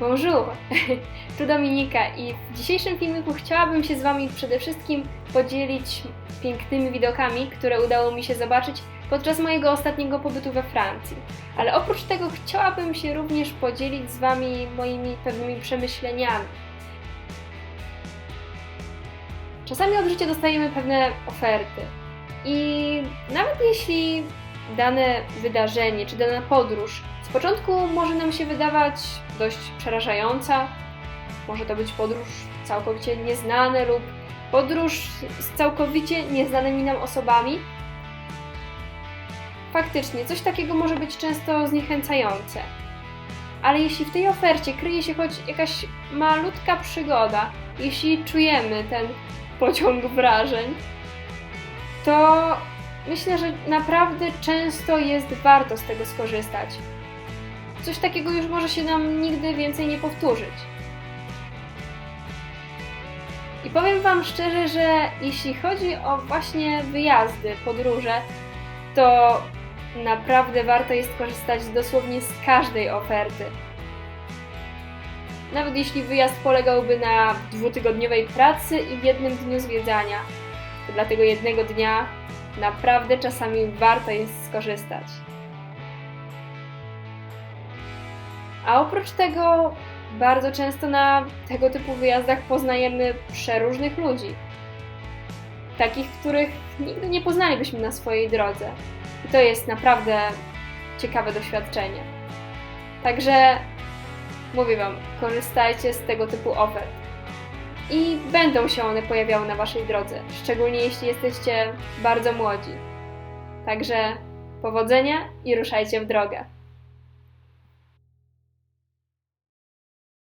Bonjour! Tu Dominika i w dzisiejszym filmiku chciałabym się z Wami przede wszystkim podzielić pięknymi widokami, które udało mi się zobaczyć podczas mojego ostatniego pobytu we Francji. Ale oprócz tego chciałabym się również podzielić z Wami moimi pewnymi przemyśleniami. Czasami od życia dostajemy pewne oferty i nawet jeśli dane wydarzenie czy dana podróż z początku może nam się wydawać dość przerażająca, może to być podróż całkowicie nieznane lub podróż z całkowicie nieznanymi nam osobami. Faktycznie, coś takiego może być często zniechęcające. Ale jeśli w tej ofercie kryje się choć jakaś malutka przygoda, jeśli czujemy ten pociąg wrażeń, to myślę, że naprawdę często jest warto z tego skorzystać. Coś takiego już może się nam nigdy więcej nie powtórzyć. I powiem Wam szczerze, że jeśli chodzi o właśnie wyjazdy, podróże, to naprawdę warto jest korzystać dosłownie z każdej oferty. Nawet jeśli wyjazd polegałby na dwutygodniowej pracy i jednym dniu zwiedzania, to dla tego jednego dnia naprawdę czasami warto jest skorzystać. A oprócz tego, bardzo często na tego typu wyjazdach poznajemy przeróżnych ludzi. Takich, których nigdy nie poznalibyśmy na swojej drodze. I to jest naprawdę ciekawe doświadczenie. Także mówię Wam, korzystajcie z tego typu ofert. I będą się one pojawiały na Waszej drodze, szczególnie jeśli jesteście bardzo młodzi. Także powodzenia i ruszajcie w drogę.